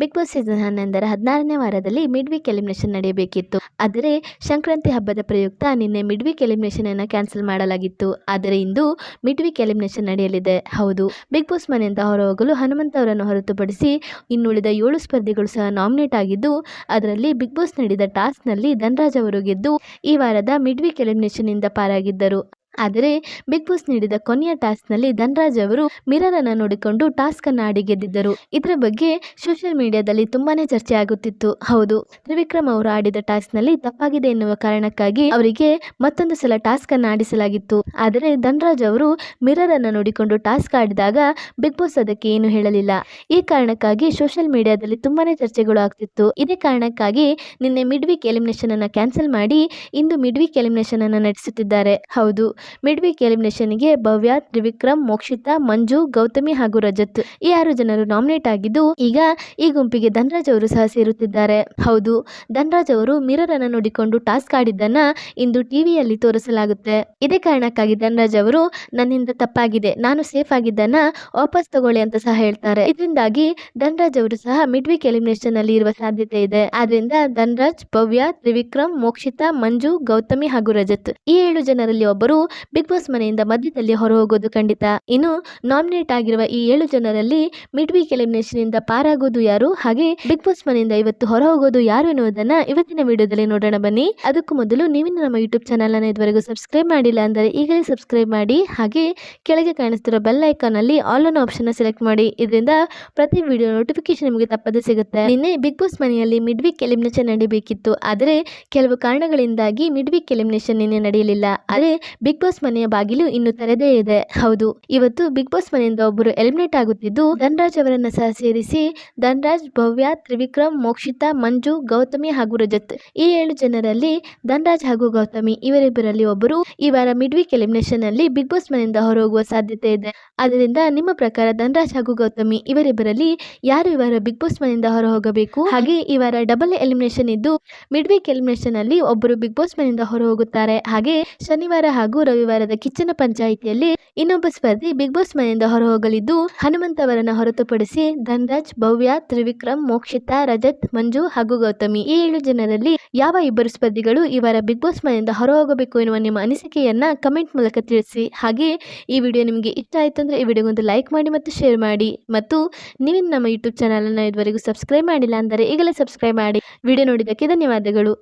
Big boss season ಹನ್ನೊಂದರ ಹದಿನಾರನೇ ವಾರದಲ್ಲಿ ಮಿಡ್ ವೀಕ್ ಎಲಿಮಿನೇಷನ್ ನಡೆಯಬೇಕಿತ್ತು. ಆದರೆ ಸಂಕ್ರಾಂತಿ ಹಬ್ಬದ ಪ್ರಯುಕ್ತ ನಿನ್ನೆ ಮಿಡ್ ವೀಕ್ ಎಲಿಮಿನೇಷನ್ ಅನ್ನು ಕ್ಯಾನ್ಸಲ್ ಮಾಡಲಾಗಿತ್ತು. ಆದರೆ ಇಂದು ಮಿಡ್ ವೀಕ್ ಎಲಿಮಿನೇಷನ್ ನಡೆಯಲಿದೆ. ಹೌದು, ಬಿಗ್ ಬಾಸ್ ಮನೆಯಿಂದ ಹೊರಹೋಗಲು ಹನುಮಂತ ಅವರನ್ನು ಹೊರತುಪಡಿಸಿ ಇನ್ನುಳಿದ ಏಳು ಸ್ಪರ್ಧಿಗಳು ಸಹ ನಾಮಿನೇಟ್ ಆಗಿದ್ದು, ಅದರಲ್ಲಿ ಬಿಗ್ ಬಾಸ್ ನಡೆದ ಟಾಸ್ಕ್ನಲ್ಲಿ ಧನರಾಜ್ ಅವರು ಗೆದ್ದು ಈ ವಾರದ ಮಿಡ್ ವೀಕ್ ಎಲಿಮಿನೇಷನ್ ಇಂದ ಪಾರಾಗಿದ್ದರು. ಆದರೆ ಬಿಗ್ ಬಾಸ್ ನೀಡಿದ ಕೊನೆಯ ಟಾಸ್ಕ್ನಲ್ಲಿ ಧನ್ರಾಜ್ ಅವರು ಮಿರರ್ ಅನ್ನು ನೋಡಿಕೊಂಡು ಟಾಸ್ಕ್ ಅನ್ನು ಆಡಿ ಗೆದ್ದಿದ್ದರು ಇದರ ಬಗ್ಗೆ ಸೋಷಿಯಲ್ ಮೀಡಿಯಾದಲ್ಲಿ ತುಂಬಾನೇ ಚರ್ಚೆ ಆಗುತ್ತಿತ್ತು. ಹೌದು, ತ್ರಿವಿಕ್ರಮ್ ಅವರು ಆಡಿದ ಟಾಸ್ಕ್ನಲ್ಲಿ ತಪ್ಪಾಗಿದೆ ಎನ್ನುವ ಕಾರಣಕ್ಕಾಗಿ ಅವರಿಗೆ ಮತ್ತೊಂದು ಸಲ ಟಾಸ್ಕ್ ಅನ್ನು ಆಡಿಸಲಾಗಿತ್ತು. ಆದರೆ ಧನ್ರಾಜ್ ಅವರು ಮಿರರ್ ಅನ್ನು ನೋಡಿಕೊಂಡು ಟಾಸ್ಕ್ ಆಡಿದಾಗ ಬಿಗ್ ಬಾಸ್ ಅದಕ್ಕೆ ಏನು ಹೇಳಲಿಲ್ಲ. ಈ ಕಾರಣಕ್ಕಾಗಿ ಸೋಷಿಯಲ್ ಮೀಡಿಯಾದಲ್ಲಿ ತುಂಬಾನೇ ಚರ್ಚೆಗಳು ಆಗ್ತಿತ್ತು. ಇದೇ ಕಾರಣಕ್ಕಾಗಿ ನಿನ್ನೆ ಮಿಡ್ ವೀಕ್ ಎಲಿಮಿನೇಷನ್ ಅನ್ನು ಕ್ಯಾನ್ಸಲ್ ಮಾಡಿ ಇಂದು ಮಿಡ್ ವೀಕ್ ಎಲಿಮಿನೇಷನ್ ಅನ್ನು ನಡೆಸುತ್ತಿದ್ದಾರೆ. ಹೌದು ಮಿಡ್ ವೀಕ್ ಎಲಿಮಿನೇಷನ್ಗೆ ಭವ್ಯ, ತ್ರಿವಿಕ್ರಮ್, ಮೋಕ್ಷಿತಾ, ಮಂಜು, ಗೌತಮಿ ಹಾಗೂ ರಜತ್. ಈ ಆರು ಜನರು ನಾಮಿನೇಟ್ ಆಗಿದ್ದು ಈಗ ಈ ಗುಂಪಿಗೆ ಧನ್ರಾಜ್ ಅವರು ಸಹ ಸೇರುತ್ತಿದ್ದಾರೆ. ಹೌದು, ಧನ್ರಾಜ್ ಅವರು ಮಿರರ್ ಅನ್ನು ನೋಡಿಕೊಂಡು ಟಾಸ್ಕ್ ಆಡಿದ್ದನ್ನ ಇಂದು ಟಿವಿಯಲ್ಲಿ ತೋರಿಸಲಾಗುತ್ತೆ. ಇದೇ ಕಾರಣಕ್ಕಾಗಿ ಧನ್ರಾಜ್ ಅವರು, ನನ್ನಿಂದ ತಪ್ಪಾಗಿದೆ, ನಾನು ಸೇಫ್ ಆಗಿದ್ದನ್ನ ವಾಪಸ್ ತಗೊಳ್ಳಿ ಅಂತ ಸಹ ಹೇಳ್ತಾರೆ. ಇದರಿಂದಾಗಿ ಧನ್ರಾಜ್ ಅವರು ಸಹ ಮಿಡ್ ವೀಕ್ ಎಲಿಮಿನೇಷನ್ ಅಲ್ಲಿ ಇರುವ ಸಾಧ್ಯತೆ ಇದೆ. ಆದ್ರಿಂದ ಧನರಾಜ್, ಭವ್ಯ, ತ್ರಿವಿಕ್ರಮ್, ಮೋಕ್ಷಿತಾ, ಮಂಜು, ಗೌತಮಿ ಹಾಗೂ ರಜತ್ ಈ ಏಳು ಜನರಲ್ಲಿ ಒಬ್ಬರು ಬಿಗ್ ಬಾಸ್ ಮನೆಯಿಂದ ಮಧ್ಯದಲ್ಲಿ ಹೊರಹೋಗೋದು ಖಂಡಿತ. ಇನ್ನು ನಾಮಿನೇಟ್ ಆಗಿರುವ ಈ ಏಳು ಜನರಲ್ಲಿ ಮಿಡ್ ವೀಕ್ ಎಲಿಮಿನೇಷನ್ ಇಂದ ಪಾರಾಗೋದು ಯಾರು? ಹಾಗೆ ಬಿಗ್ ಬಾಸ್ ಮನೆಯಿಂದ ಇವತ್ತು ಹೊರ ಹೋಗೋದು ಯಾರು ಎನ್ನುವುದನ್ನ ಇವತ್ತಿನ ವಿಡಿಯೋದಲ್ಲಿ ನೋಡೋಣ ಬನ್ನಿ. ಅದಕ್ಕೂ ಮೊದಲು ನೀವು ನಮ್ಮ ಯೂಟ್ಯೂಬ್ ಚಾನಲ್ ಅನ್ನು ಇದುವರೆಗೂ ಸಬ್ಸ್ಕ್ರೈಬ್ ಮಾಡಿಲ್ಲ ಅಂದರೆ ಈಗಲೇ ಸಬ್ಸ್ಕ್ರೈಬ್ ಮಾಡಿ. ಹಾಗೆ ಕೆಳಗೆ ಕಾಣಿಸ್ತಿರೋ ಬೆಲ್ ಐಕಾನ್ ಅಲ್ಲಿ ಆಲ್ ಅನ್ನೋ ಆಪ್ಷನ್ ಸೆಲೆಕ್ಟ್ ಮಾಡಿ. ಇದರಿಂದ ಪ್ರತಿ ವಿಡಿಯೋ ನೋಟಿಫಿಕೇಶನ್ ನಿಮಗೆ ತಪ್ಪದೇ ಸಿಗುತ್ತೆ. ನಿನ್ನೆ ಬಿಗ್ ಬಾಸ್ ಮನೆಯಲ್ಲಿ ಮಿಡ್ ವೀಕ್ ಎಲಿಮಿನೇಷನ್ ನಡೆಯಬೇಕಿತ್ತು ಆದರೆ ಕೆಲವು ಕಾರಣಗಳಿಂದಾಗಿ ಮಿಡ್ ವೀಕ್ ಎಲಿಮಿನೇಷನ್ ನಿನ್ನೆ ನಡೆಯಲಿಲ್ಲ. ಆದರೆ ಬಿಗ್ ಬಾಸ್ ಮನೆಯ ಬಾಗಿಲು ಇನ್ನು ತೆರೆದೇ ಇದೆ. ಹೌದು, ಇವತ್ತು ಬಿಗ್ ಬಾಸ್ ಮನೆಯಿಂದ ಒಬ್ಬರು ಎಲಿಮಿನೇಟ್ ಆಗುತ್ತಿದ್ದು ಧನ್ರಾಜ್ ಅವರನ್ನ ಸಹ ಸೇರಿಸಿ ಧನ್ರಾಜ್, ಭವ್ಯ, ತ್ರಿವಿಕ್ರಮ್, ಮೋಕ್ಷಿತಾ, ಮಂಜು, ಗೌತಮಿ ಹಾಗೂ ರಜತ್. ಈ ಏಳು ಜನರಲ್ಲಿ ಧನ್ರಾಜ್ ಹಾಗೂ ಗೌತಮಿ ಇವರಿಬ್ಬರಲ್ಲಿ ಒಬ್ಬರು ಈ ವಾರ ಮಿಡ್ ವೀಕ್ ಎಲಿಮಿನೇಷನ್ನಲ್ಲಿ ಬಿಗ್ ಬಾಸ್ ಮನೆಯಿಂದ ಹೊರಹೋಗುವ ಸಾಧ್ಯತೆ ಇದೆ. ಆದ್ದರಿಂದ ನಿಮ್ಮ ಪ್ರಕಾರ ಧನ್ರಾಜ್ ಹಾಗೂ ಗೌತಮಿ ಇವರಿಬ್ಬರಲ್ಲಿ ಯಾರು ಈ ವಾರ ಬಿಗ್ ಬಾಸ್ ಮನೆಯಿಂದ ಹೊರ ಹೋಗಬೇಕು ಹಾಗೆ ಈ ವಾರ ಡಬಲ್ ಎಲಿಮಿನೇಷನ್ ಇದ್ದು ಮಿಡ್ ವೀಕ್ ಎಲಿಮಿನೇಷನ್ ಅಲ್ಲಿ ಒಬ್ಬರು ಬಿಗ್ ಬಾಸ್ ಮನೆಯಿಂದ ಹೊರ ಹೋಗುತ್ತಾರೆ ಹಾಗೆ ಶನಿವಾರ ಹಾಗೂ ರವಿವಾರದ ಕಿಚ್ಚನ ಪಂಚಾಯಿತಿಯಲ್ಲಿ ಇನ್ನೊಬ್ಬ ಸ್ಪರ್ಧಿ ಬಿಗ್ ಬಾಸ್ ಮನೆಯಿಂದ ಹೊರ ಹೋಗಲಿದ್ದು ಹನುಮಂತ ಅವರನ್ನ ಹೊರತುಪಡಿಸಿ ಧನ್ರಾಜ್, ಭವ್ಯ, ತ್ರಿವಿಕ್ರಮ್, ಮೋಕ್ಷಿತಾ, ರಜತ್, ಮಂಜು ಹಾಗೂ ಗೌತಮಿ ಈ ಏಳು ಜನರಲ್ಲಿ ಯಾವ ಇಬ್ಬರು ಸ್ಪರ್ಧಿಗಳು ಈ ವಾರ ಬಿಗ್ ಬಾಸ್ ಮನೆಯಿಂದ ಹೊರ ಹೋಗಬೇಕು ಎನ್ನುವ ನಿಮ್ಮ ಅನಿಸಿಕೆಯನ್ನ ಕಮೆಂಟ್ ಮೂಲಕ ತಿಳಿಸಿ. ಹಾಗೆ ಈ ವಿಡಿಯೋ ನಿಮಗೆ ಇಷ್ಟ ಆಯಿತು ಅಂದ್ರೆ ಈ ವಿಡಿಯೋಗೊಂದು ಲೈಕ್ ಮಾಡಿ ಮತ್ತು ಶೇರ್ ಮಾಡಿ. ಮತ್ತು ನೀವು ನಮ್ಮ ಯೂಟ್ಯೂಬ್ ಚಾನಲ್ ಅನ್ನು ಇದುವರೆಗೂ ಸಬ್ಸ್ಕ್ರೈಬ್ ಮಾಡಿಲ್ಲ ಅಂದರೆ ಈಗಲೇ ಸಬ್ಸ್ಕ್ರೈಬ್ ಮಾಡಿ. ವಿಡಿಯೋ ನೋಡಿದ್ದಕ್ಕೆ ಧನ್ಯವಾದಗಳು.